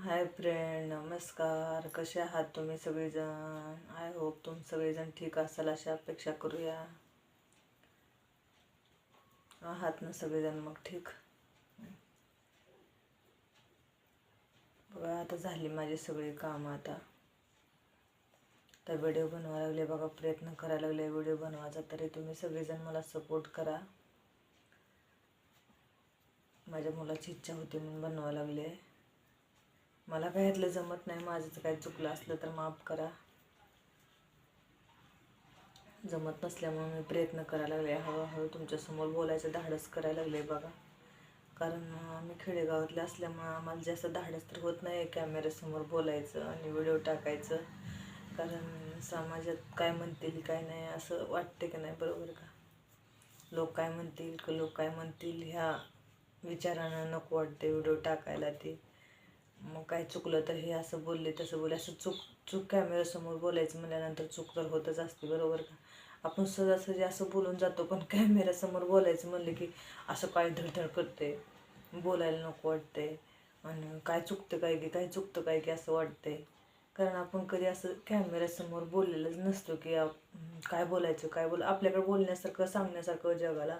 Hi friend नमस्कार. कसे आहात तुम्ही सगळेजण? आय होप तुम्ही सगळेजण ठीक असाल अशी अपेक्षा करूया. आहात ना सगळेजण मग ठीक? बघा आता झाली माझी सगळी कामं आता. तर व्हिडिओ बनवायला लागले बघा प्रयत्न करायला लागले. व्हिडिओ बनवायचा तरी तुम्ही सगळेजण मला सपोर्ट करा. माझ्या मुलाची इच्छा होती म्हणून बनवायला लागले. मला काय जमत नाही माझं काय चुकलं असलं तर माफ करा. जमत नसल्यामुळे मी प्रयत्न करायला लागले. हळूहळू तुमच्यासमोर बोलायचं धाडस करायला लागले बघा. कारण आम्ही खेडेगावातले असल्यामुळं आम्हाला जास्त धाडस तर होत नाही कॅमेऱ्यासमोर बोलायचं आणि व्हिडिओ टाकायचं. कारण समाजात काय म्हणतील काय नाही असं वाटते की नाही बरोबर का? लोक काय म्हणतील का लोक काय म्हणतील ह्या विचारानं नको वाटते व्हिडिओ टाकायला ते. मग काय चुकलं तर हे असं बोलले तसं बोलले. असं चूक चूक कॅमेऱ्यासमोर बोलायचं म्हणल्यानंतर चूक तर होतच असते बरोबर का? आपण सहजासहजी असं बोलून जातो पण कॅमेऱ्यासमोर बोलायचं म्हणलं की असं काय धडधड करते बोलायला नको वाटते आणि काय चुकतं काय की काय चुकतं काय की असं वाटतंय? कारण आपण कधी असं कॅमेऱ्यासमोर बोललेलंच नसतो की आप- काय बोलायचं काय बोल आपल्याकडे बोलण्यासारखं सांगण्यासारखं जगाला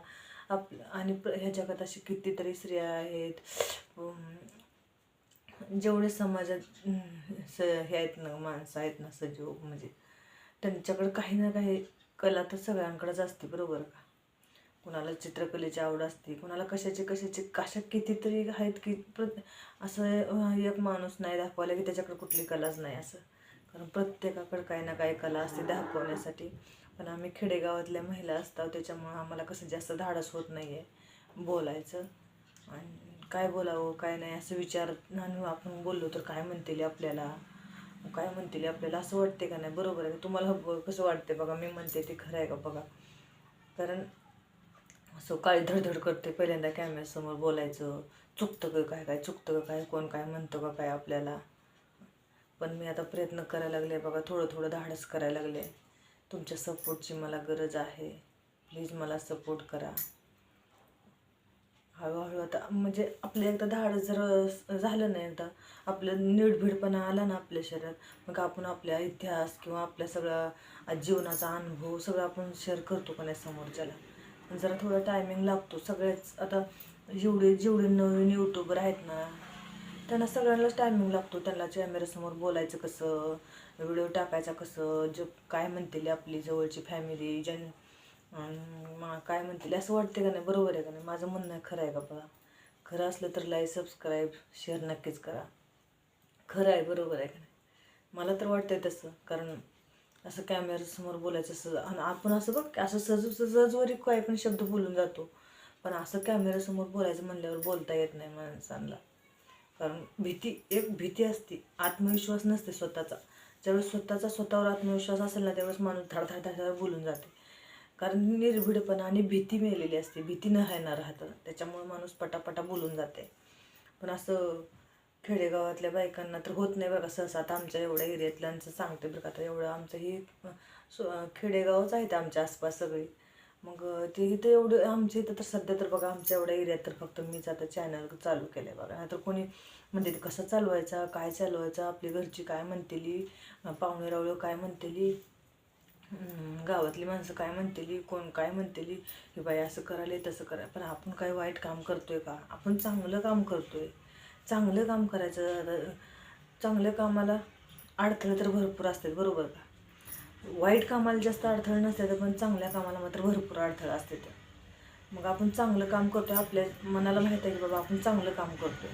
आप आणि प्र- ह्या जगात अशी कितीतरी स्त्रिया आहेत जेवढे समाजात स हे आहेत ना माणसं आहेत ना सजीव म्हणजे त्यांच्याकडे काही ना काही कला तर सगळ्यांकडेच असते बरोबर का? कुणाला चित्रकलेची आवड असते कुणाला कशाची कशाची कशा कितीतरी आहेत की प्र असं एक माणूस नाही दाखवायला की त्याच्याकडे कुठली कलाच नाही असं. कारण प्रत्येकाकडे काही ना काही कला असते दाखवण्यासाठी. पण आम्ही खेडेगावातल्या महिला असतो त्याच्यामुळं आम्हाला कसं जास्त धाडस होत नाही आहे बोलायचं. आणि काय बोलावं काय नाही असं विचार आणि आपण बोललो तर काय म्हणतील आपल्याला? काय म्हणतील आपल्याला? असं वाटते का नाही? बरोबर आहे तुम्हाला कसं वाटते बघा मी म्हणते ते खरं आहे का बघा? कारण असं काय धडधड करते पहिल्यांदा कॅमेऱ्यासमोर बोलायचं. चुकतं का काय? काय चुकतं का काय? कोण काय म्हणतं का काय आपल्याला? पण मी आता प्रयत्न करायला लागले बघा थोडं थोडं धाडस करायला लागले. तुमच्या सपोर्टची मला गरज आहे. प्लीज मला सपोर्ट करा. हळूहळू आता म्हणजे आपलं एकदा धाडस जर झालं नाही एकदा आपलं नीडभीडपणा आला ना आपल्या शरीरात मग आपण आपल्या इतिहास किंवा आपल्या सगळा जीवनाचा अनुभव सगळं आपण शेअर करतो का नाही समोरच्याला. जरा थोडा टायमिंग लागतो. सगळ्याच आता जेवढे जेवढे नवीन यूट्यूबर आहेत ना त्यांना सगळ्यांनाच टायमिंग लागतो. त्यांना कॅमेऱ्यासमोर बोलायचं कसं व्हिडिओ टाकायचा कसं जे काय म्हणतील आपली जवळची फॅमिली ज्यां आणि मा काय म्हणतील असं वाटते का नाही? बरोबर आहे का नाही? माझं म्हणणं आहे खरं आहे का बघा खरं असलं तर लाईक सबस्क्राईब शेअर नक्कीच करा. खरं आहे बरोबर आहे का नाही? मला तर वाटतंय तसं कारण असं कॅमेऱ्यासमोर बोलायचं असं आणि आपण असं बघ असं सहज सहजवरी काही पण शब्द बोलून जातो. पण असं कॅमेऱ्यासमोर बोलायचं म्हणल्यावर बोलता येत नाही माणसांना कारण भीती एक भीती असते. आत्मविश्वास नसते स्वतःचा. ज्यावेळेस स्वतःचा स्वतःवर आत्मविश्वास असेल ना त्यावेळेस माणूस धाड धाड बोलून जाते. कारण निर्भीडपणा आणि भीती मेलेली असते. भीती न राहणार राहतं. त्याच्यामुळे माणूस पटापटा बोलून जाते. पण असं खेडेगावातल्या बायकांना तर होत नाही बघा सहसा. आता आमच्या एवढ्या एरियातल्यांचं सांगते बरं का. आता एवढं आमचं ही खेडेगावच खेडेगावच आहेत आमच्या आसपास सगळी. मग ते इथं एवढं आमच्या इथं तर सध्या तर बघा आमच्या एवढ्या एरियात तर फक्त मीच आता चॅनल चालू केलं आहे बघा. नाहीतर कोणी म्हणजे कसं चालवायचा काय चालवायचा आपली घरची काय म्हणतेली पाहुणेरावळ काय म्हणतेली? गावातली माणसं काय म्हणतेली कोण काय म्हणतेली की बाई असं करायला तसं करा पण आपण काय वाईट काम करतोय का? आपण चांगलं काम करतोय. चांगलं काम करायचं चांगल्या कामाला अडथळे तर भरपूर असतात बरोबर का? वाईट कामाला जास्त अडथळे नसतात पण चांगल्या कामाला मात्र भरपूर अडथळे असतात. मग आपण चांगलं काम करतोय आपल्या मनाला माहीत आहे की बाबा आपण चांगलं काम करतोय.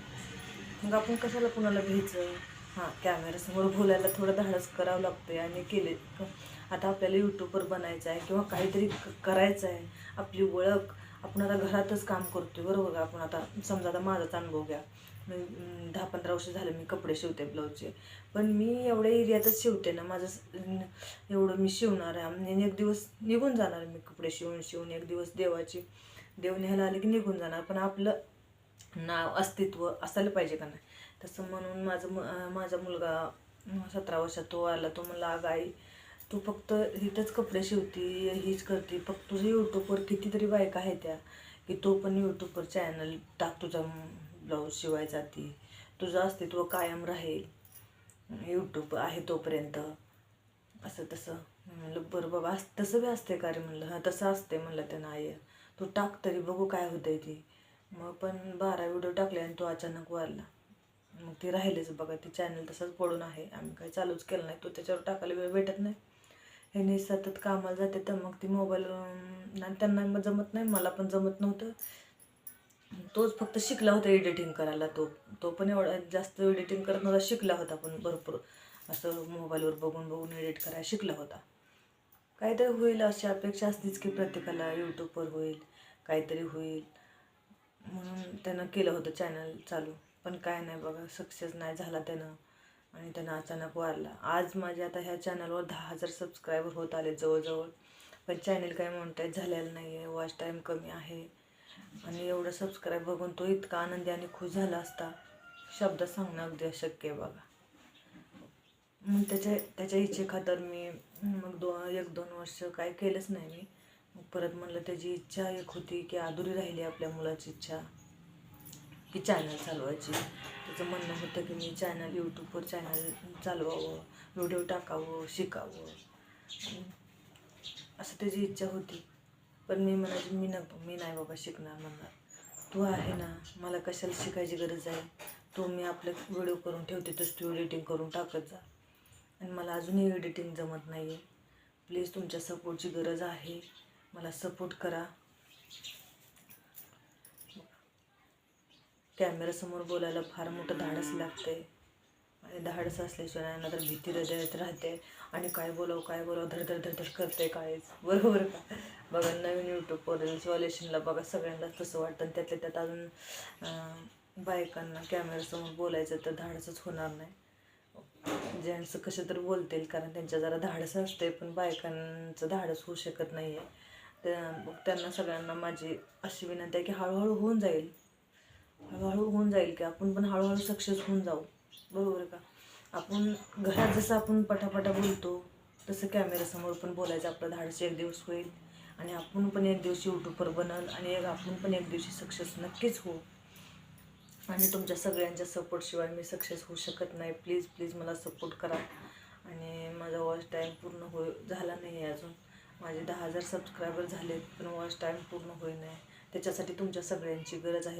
मग आपण कशाला कुणाला घ्यायचं? हां कॅमेऱ्यासमोर बोलायला थोडं धाडस करावं लागतंय आणि केले. आता आपल्याला यूट्यूबवर बनायचं आहे किंवा काहीतरी क- करायचं आहे. आपली ओळख. आपण आता घरातच काम करतोय बरोबर का? आपण आता समजा आता माझाच अनुभव घ्या. मी दहा पंधरा वर्ष झालं मी कपडे शिवते ब्लाऊजचे. पण मी एवढ्या एरियातच शिवते ना माझं एवढं मी शिवणार आहे. आणि एक दिवस निघून जाणार मी कपडे शिवून शिवून. एक दिवस देवाची देव न्यायला आले की निघून जाणार. पण आपलं नाव अस्तित्व असायला पाहिजे का नाही? तसं म्हणून माझं म माझा मुलगा सतरा वर्षात तो आला. तो म्हणला अगं आई तू फक्त हिथंच कपडे शिवती हीच करते. फक्त तुझं यूट्यूबवर कितीतरी बायका आहेत त्या की तो पण यूट्यूबवर चॅनल टाक तुझा ब्लाऊज शिवायचा ती तुझं अस्तित्व कायम राहील. यूट्यूब आहे तोपर्यंत. असं तसं. म्हणलं बरं बाबा अस तसं बी असते का रे म्हणलं हां तसं असते म्हणलं त्यानं आई. तू टाक तरी बघू काय होतंय ती. मग पण बारा व्हिडिओ टाकले आणि तो अचानक वारला. मग ते राहिलेच बघा ते चॅनल तसंच पडून आहे. आम्ही काही चालूच केलं नाही. तो त्याच्यावर टाकायला वेळ भेटत नाही. ह्याने सतत कामाला जाते तर मग ती मोबाईल आणि त्यांना मग जमत नाही मला पण जमत नव्हतं. तोच फक्त शिकला होता एडिटिंग करायला. तो तो पण एवढा जास्त एडिटिंग करत नव्हता शिकला होता पण भरपूर. असं मोबाईलवर बघून बघून एडिट करायला शिकला होता. काहीतरी होईल अशी अपेक्षा असतीच की प्रत्येकाला यूट्यूबवर होईल काहीतरी होईल. म्हणून त्यानं केलं होतं चॅनल चालू. पण काय नाही बघा सक्सेस नाही झाला त्यानं. आणि त्यानं अचानक वारला. आज माझे आता ह्या चॅनलवर दहा हजार सबस्क्रायबर होत आले जवळजवळ. पण चॅनल काही मोनिटाईज झालेलं नाही आहे वॉच टाईम कमी आहे. आणि एवढं सबस्क्राईब बघून तो इतका आनंदी आणि खुश झाला असता. शब्द सांगणं अगदी अशक्य आहे बघा. मग त्याच्या त्याच्या इच्छेखातर मी मग दो एक दोन वर्ष काय केलंच नाही मी. मग परत म्हणलं त्याची इच्छा एक होती की अधुरी राहिली आपल्या मुलाची इच्छा. की चॅनल चालवायची. त्याचं म्हणणं होतं की मी चॅनल यूट्यूबवर चॅनल चालवावं व्हिडिओ टाकावं शिकावं. असं त्याची इच्छा होती. पण मी म्हणायची मी न मी नाही बाबा शिकणार म्हणणार. तू आहे ना मला कशाला शिकायची गरज आहे? तो मी आपले व्हिडिओ करून ठेवते तस तू एडिटिंग करून टाकत जा. आणि मला अजूनही एडिटिंग जमत नाही आहे प्लीज तुमच्या सपोर्टची गरज आहे. मला सपोर्ट करा. कॅमेरासमोर बोलायला फार मोठं धाडस लागते. आणि धाडस असल्याशिवाय ना तर भीती हृदयात राहते. आणि काय बोलावं काय बोलावं धड धड धड धड करते कायच बरोबर का? बघा नवीन यूट्यूबवर इन्स्टॉलेशनला बघा सगळ्यांना तसं वाटतं. आणि त्यातल्या त्यात अजून बायकांना कॅमेरासमोर बोलायचं तर धाडसच होणार नाही. जेंट्स कसे तर बोलतील कारण त्यांच्या जरा धाडस असते पण बायकांचं धाडस होऊ शकत नाही आहे त्या- त्यांना सगळ्यांना माझी अशी विनंती आहे की हळूहळू होऊन जाईल. हळूहळू होऊन जाईल की आपण पण हळूहळू सक्सेस होऊन जाऊ. बरोबर का? आपण घरात जसं आपण पटापटा बोलतो तसं कॅमेऱ्यासमोर पण बोलायचं आपलं धाडस एक दिवस होईल आणि आपण पण एक दिवशी यूट्यूबवर बनल आणि एक आपण पण एक दिवशी सक्सेस नक्कीच होऊ. आणि तुमच्या सगळ्यांच्या सपोर्टशिवाय मी सक्सेस होऊ शकत नाही. प्लीज प्लीज मला सपोर्ट करा. आणि माझा वॉच टाईम पूर्ण हो झाला नाही आहे अजून. माझे दहा हजार सबस्क्रायबर झालेत पण वॉच टाईम पूर्ण होई नाही त्याच्यासाठी तुमच्या सगळ्यांची गरज आहे.